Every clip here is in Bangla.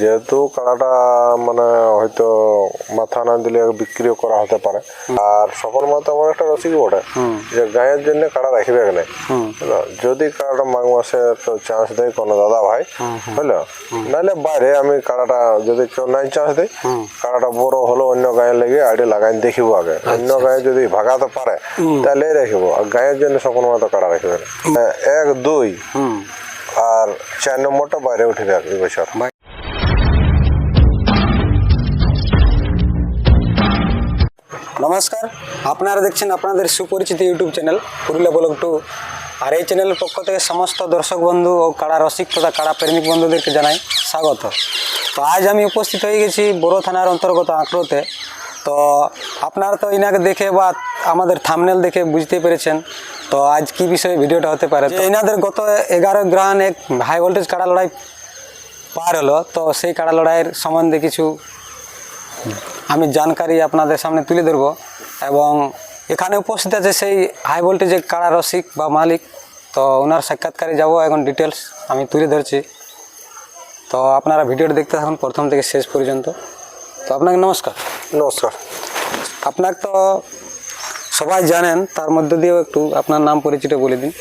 যেহেতু কাড়াটা মানে হয়তো মাথা না দিলে বিক্রিও করা হতে পারে। আর সকল মাথা আমার একটা রসিক বটে। যে গায়ের জন্য কাড়া রাখবে না হুম। যদি কাড়াটা মাঘ মাসে তো চান্স দেয় কোনো দাদা ভাই বুঝলো? নাহলে বাইরে আমি কাড়াটা যদি কেউ নাই চান্স দেয় কাড়াটা বড় হলো অন্য গায়ে লেগে আইডি লাগাই দেখিব আগে। অন্য গায়ে যদি ভাগাতে পারে তাহলে রাখিব আর গায়ের জন্য সকল মাথা কাড়া রাখবে এক দুই। আর চার নম্বরটা বাইরে উঠে যাক এই বছর। নমস্কার, আপনারা দেখছেন আপনাদের সুপরিচিত YouTube channel Purulia blog two. আর এই চ্যানেলের পক্ষ থেকে সমস্ত দর্শক বন্ধু ও কাড়া রসিক তথা কাড়া প্রেমিক বন্ধুদেরকে জানাই স্বাগত। তো আজ আমি উপস্থিত হয়ে গেছি বড় থানার অন্তর্গত আঁকড়োতে। তো আপনারা তো ইনাকে দেখে বা আমাদের থামনেল দেখে বুঝতেই পেরেছেন। তো আজ কি বিষয়ে ভিডিওটা হতে পারে? এনাদের গত এগারো গ্রান এক হাই ভোল্টেজ কাড়া লড়াই পার হলো তো সেই কাড়া লড়াইয়ের সম্বন্ধে কিছু আমি জানকারি আপনাদের সামনে তুলে ধরবো এবং এখানে উপস্থিত আছে সেই হাই ভোল্টেজের কাড়া রসিক বা মালিক। তো ওনার সাক্ষাৎকারে যাব এখন ডিটেলস আমি তুলে ধরছি। তো আপনারা ভিডিওটা দেখতে থাকুন প্রথম থেকে শেষ পর্যন্ত। তো আপনাকে নমস্কার। নমস্কার। আপনাকে তো সবাই জানেন তার মধ্যে দিয়েও একটু আপনার নাম পরিচিত বলে দিন।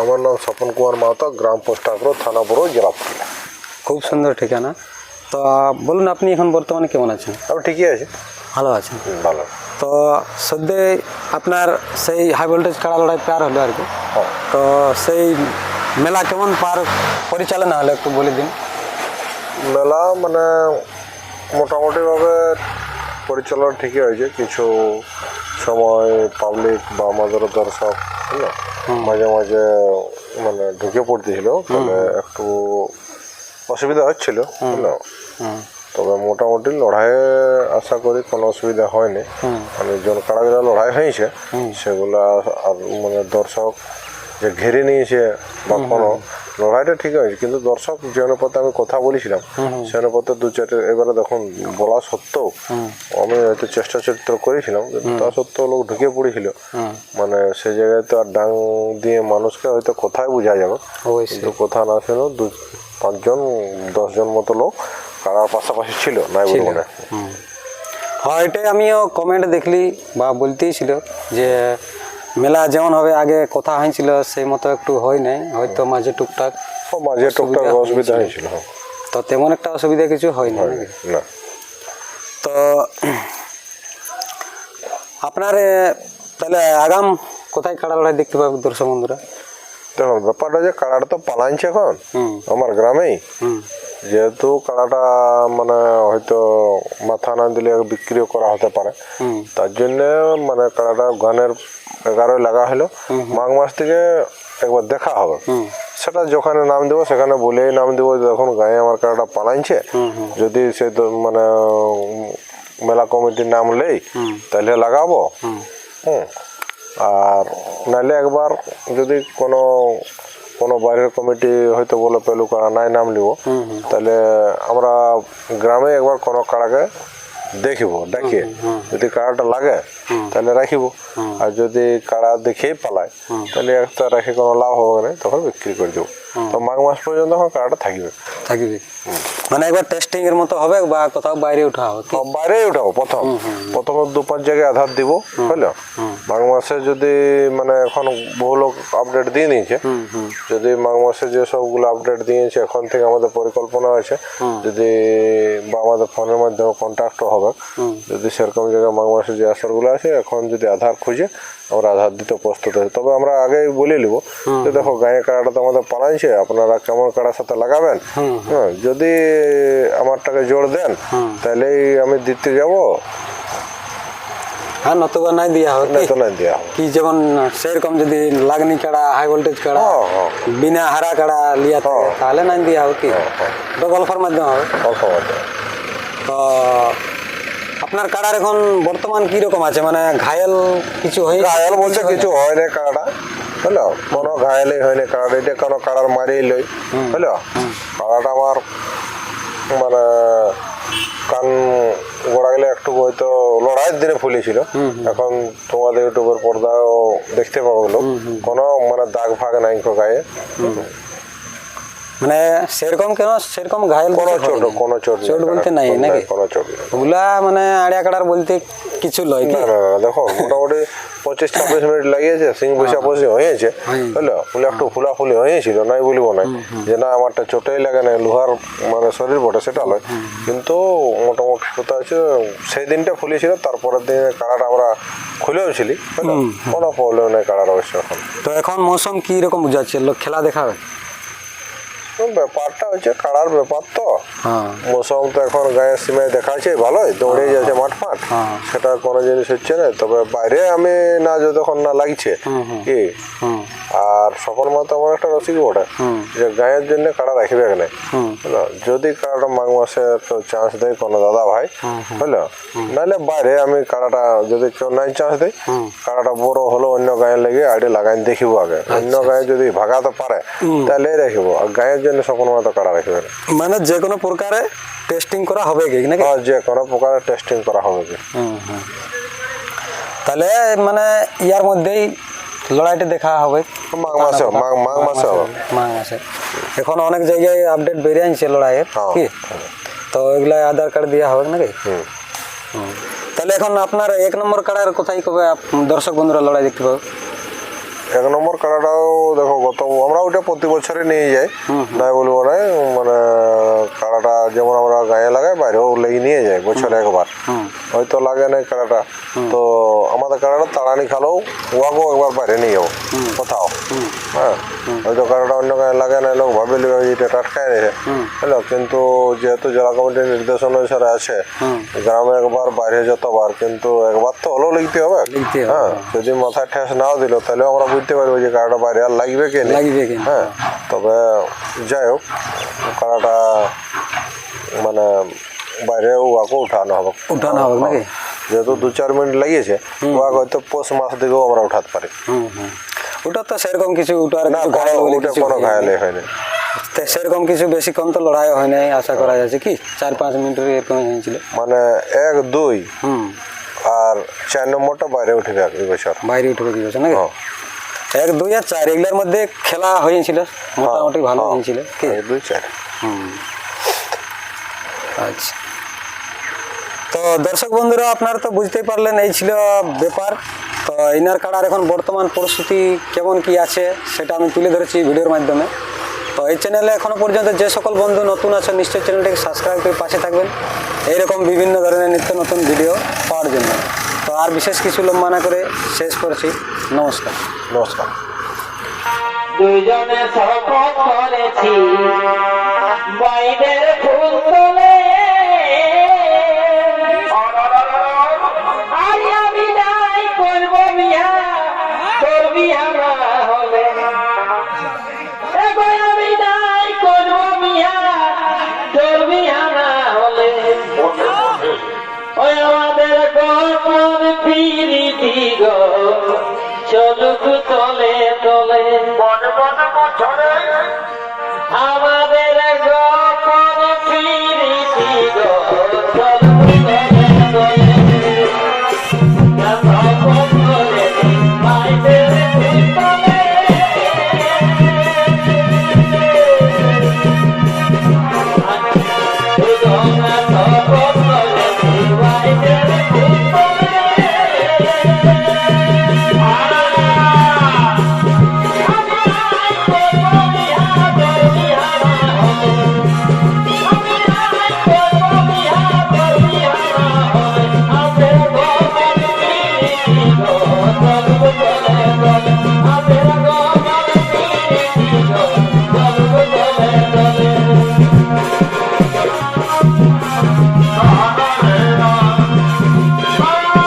আমার নাম স্বপন কুমার মাহাতো গ্রাম পোস্ট আগ্রহ থানা বড় জেলা খুব সুন্দর ঠিকানা। তো বলুন আপনি এখন বর্তমানে কেমন আছেন? আমি ঠিকই আছি। ভালো আছেন? ভালো। তো সদ্য আপনার সেই হাই ভোল্টেজ কাড়া লড়াই পার হলো আর কি। তো সেই মেলা কেমন পার পরিচালনা হলো একটু বলে দিন। মেলা মানে মোটামুটিভাবে পরিচালনা ঠিকই হয়েছে। কিছু সময় পাবলিক বা আমাদের দর্শক মাঝে মাঝে মানে ঢুকে পড়তেছিল। তাহলে একটু অসুবিধা হচ্ছিল তবে মোটামুটি লড়াইয়ে আশা করি কোনো অসুবিধা হয়নি। মানে জন কারাগুলা লড়াই হয়েছে সেগুলা আর মানে দর্শক যে ঘেরে নিয়েছে বা কোনো লড়াইটা ঠিক হয়েছে কিন্তু দর্শক যে অনুপাতে আমি কথা বলেছিলাম। অনুপাতে দু চারটে এবারে দেখুন বলা সত্ত্বেও আমি হয়তো চেষ্টা চরিত্র করেছিলাম তা সত্ত্বেও লোক ঢুকে পড়েছিল। মানে সে জায়গায় তো আর ডাং দিয়ে মানুষকে হয়তো কোথায় বোঝা যাবে। কিন্তু কথা না শুনেও দু পাঁচজন দশজন মতো লোক কারার পাশাপাশি ছিল নাই বলব না হ্যাঁ। এটাই আমিও কমেন্ট দেখলি বা বলতেই ছিল যে মেলা যেমন হবে আগে কথা হয়েছিল সেই মতো একটু হয় নাই। হয়তো মাঝে টুকটাক মাঝে টুকটাক অসুবিধা হয়েছিল হ্যাঁ। তো তেমন একটা অসুবিধা কিছু হয় না। তো আপনার তাহলে আগাম কোথায় কাড়া লড়াই দেখতে পাবে দর্শক বন্ধুরা? দেখুন ব্যাপারটা যে কাড়াটা তো পালাইছে এখন আমার গ্রামেই। যেহেতু কাড়াটা মানে হয়তো মাথা না দিলে বিক্রিও করা হতে পারে। তার জন্য মানে কাড়াটা গানের এগারোয় লাগা হলো। মাঘ মাস থেকে একবার দেখা হবে। সেটা যেখানে নাম দেবো সেখানে বলেই নাম দেবো যে দেখুন গায়ে আমার কাড়াটা পালাইছে। যদি সে তো মানে মেলা কমিটির নাম লেই তাহলে লাগাবো। হুম। আর নাহলে একবার যদি কোনো কোনো বাইরের কমিটি হয়তো বলে পেলু কাড়া নাই নাম নিব তাহলে আমরা গ্রামে একবার কোনো কারাকে দেখিব ডাকিয়ে যদি কারাটা লাগে তাহলে রাখিব। আর যদি কাড়া দেখেই পালায় তাহলে একটা রেখে কোনো লাভ হবে না তখন বিক্রি করে দেবো। তো মাঘ মাস পর্যন্ত এখন কাড়াটা থাকবে। থাকবে। মানে একবার টেস্টিং এর মতো হবে বা কোথাও বাইরে উঠা হবে কি? সব বাইরেই উঠাবো প্রথম। প্রথমে দু পাঁচ জায়গায় আধার দিব বুঝলো মাঘ মাসে যদি মানে এখন বহু লোক আপডেট দিয়ে নিয়েছে। যদি মাঘ মাসে যে সবগুলো আপডেট দিয়েছে এখন থেকে আমাদের পরিকল্পনা আছে যদি বা আমাদের ফোনের মাধ্যমে কন্ট্যাক্টও হবে। যদি সেরকম জায়গায় মাঘ মাসে যে আসরগুলো আছে এখন যদি আধার খুঁজে আমরা আধার দিতে প্রস্তুত আছি তবে আমরা আগেই বলে নিব যে দেখো গায়ে কাড়াটা তো আমাদের পালাইছে আপনারা কেমন কাড়ার সাথে লাগাবেন? হ্যাঁ যদি আমারটাকে জোর দেন। তাহলেই আমি দিতে যাব। হ্যাঁ নতুবা নাই দিয়া হবে না কি? তো না দেওয়া হবে। কি যেমন সেরকম যদি লাগনি কাড়া হাই ভোল্টেজ কাড়া হ্যাঁ হ্যাঁ। বিনা হারা কাড়া লিয়া হ্যাঁ। তাহলে নাই দিয়া হবে কি। গল্পের মাধ্যমে হবে। অল্প মাত্রা তো আপনার কাড়ার এখন বর্তমান কি রকম আছে? মানে ঘায়েল কিছু হয়ে ঘায়াল বলতে কিছু হয় না কাড়া হলো? কোনো ঘায়ালই হয় না কাড়া এটা কোনো কাড়ার মারিয়ে লই হলো? কাড়াটা আমার মানে কান গোড়া গেলে একটু হয়তো লড়াইয়ের দিনে ফুলেছিল। এখন তোমাদের ইউটিউবের পর্দাও দেখতে পাবো কোনো মানে দাগ ফাগ নাই গায়ে। মানে সেরকম কেন? সেরকম ঘায়ল কোনো চোট কোনো চোট চোট বলতে নাই নাকি? কোনো চোট ওগুলা মানে আড়িয়া কাটার বলতে কিছু লয় কি? দেখো মোটামুটি পঁচিশ ছাব্বিশ মিনিট লাগিয়েছে সিং বসা বসে হয়েছে হ্যাঁ। বুঝলো? ফুলে একটু ফুলাফুলি হয়েছিল নাই বলিব নাই যে না আমারটা চোটেই লাগে না লোহার মানে শরীর বটে সেটা নয় কিন্তু মোটামুটি কথা হচ্ছে সেই দিনটা ফুলেছিল তারপরের দিন কাড়াটা আমরা খুলেও ছিলি কোনো প্রবলেম নেই কাড়ার অবশ্য এখন। তো এখন মৌসুম কি রকম বুঝাচ্ছে? খেলা দেখাবে? তো ব্যাপারটা হচ্ছে কাড়ার ব্যাপার তো। হ্যাঁ। মৌসুম তো এখন গায়ের সীমায় দেখাচ্ছে ভালোই দৌড়ে যাচ্ছে মাঠ মাঠ হ্যাঁ। সেটা কোনো জিনিস হচ্ছে না তবে বাইরে আমি না যতক্ষণ না লাগছে কি? আর সকল মতো আমার একটা রসিক বটে যে গায়ের জন্য কাড়া রাখবে না যদি কাড়াটা মাঘ মাসে তো চান্স দেয় কোনো দাদা ভাই বুঝলো? নাহলে বাইরে আমি কাড়াটা যদি কেউ নাই চান্স দেয়। কাড়াটা বড় হলো অন্য গায়ে লেগে আইডি লাগাই দেখিব আগে। অন্য গায়ে যদি ভাগাতে পারে তাহলে রাখিব আর গায়ের জন্য সকল মতো কাড়া রাখবে মানে যে কোনো প্রকারে টেস্টিং করা হবে কি নাকি? যে কোনো প্রকারের টেস্টিং করা হবে কি। তাহলে মানে ইয়ার মধ্যেই লড়াইটা দেখা হবে। মাঘ মাসে মাঘ মাঘ মাসে হবে। মাঘ মাসে। এখন অনেক জায়গায় আপডেট বেরিয়ে আনছে লড়াইয়ের হ্যাঁ। কি? তো এগুলা আধার কার্ড দেওয়া হবে নাকি। তাহলে এখন আপনার এক নম্বর কার্ডের কোথায় কবে দর্শক বন্ধুরা লড়াই দেখতে পাবে? এক নম্বর কাড়াটাও দেখো গত আমরা ওটা প্রতি বছরই নিয়ে যাই। নাই বলব না মানে কাড়াটা যেমন আমরা গায়ে লাগাই বাইরেও লেগে নিয়ে যাই বছরে একবার। হয়তো লাগে না কাড়াটা তো আমাদের কাড়াটা তাড়ানি খালেও ওয়াকেও একবার বাইরে নিয়ে যাব কোথাও। হ্যাঁ হয়তো কাড়াটা অন্য গায়ে লাগে না লোক ভাবে লিবে এটা টাটকায় নিয়েছে হ্যালো কিন্তু যেহেতু জেলা কমিটির নির্দেশন অনুসারে আছে গ্রামে একবার বাইরে যতবার কিন্তু একবার তো হলেও লিখতে হবে। হ্যাঁ যদি মাথায় ঠেস নাও দিল তাহলে আমরা বুঝতে পারব যে কাড়াটা বাইরে আর লাগবে কি না লাগবে কি না? হ্যাঁ তবে যাই হোক কাড়াটা মানে বাইরে ওয়াকে উঠানো হবে উঠানো হবে নাকি যেহেতু দু চার মিনিট লাগিয়েছে ওয়াকে হয়তো পৌষ মাস দিকেও আমরা উঠাতে পারি হুম হুম ওটা তো সেরকম কিছু ওটার না কিছু ঘায়ল বলে ওটা কিছু কোনো হয়নি। ঘায়ালে হয়নি তো সেরকম কিছু বেশিক্ষণ তো লড়াই হয় নাই আশা করা যাচ্ছে কি চার পাঁচ মিনিটের এরকম হয়েছিল মানে এক দুই হুম আর চার নম্বরটা বাইরে উঠবে এই বছর বাইরে উঠবে কি বলছে নাকি হ্যাঁ। এক দুই আর চার এগুলোর মধ্যে খেলা হয়েছিল মোটামুটি ভালো হ্যাঁ। হয়েছিল এক দুই চার। হুম। আচ্ছা। তো দর্শক বন্ধুরা আপনারা তো বুঝতেই পারলেন এই ছিল ব্যাপার। তো ইনার কাড়ার এখন বর্তমান পরিস্থিতি কেমন কি আছে সেটা আমি তুলে ধরেছি ভিডিওর মাধ্যমে। তো এই চ্যানেলে এখনও পর্যন্ত যে সকল বন্ধু নতুন আছেন নিশ্চয়ই চ্যানেলটিকে সাবস্ক্রাইব করে পাশে থাকবেন। এইরকম বিভিন্ন ধরনের নিত্য নতুন ভিডিও পাওয়ার জন্য। আর বিশেষ কিছু লম্বা না করে শেষ করছি। নমস্কার। নমস্কার। দুইজনে শপথ করেছি। বাইরের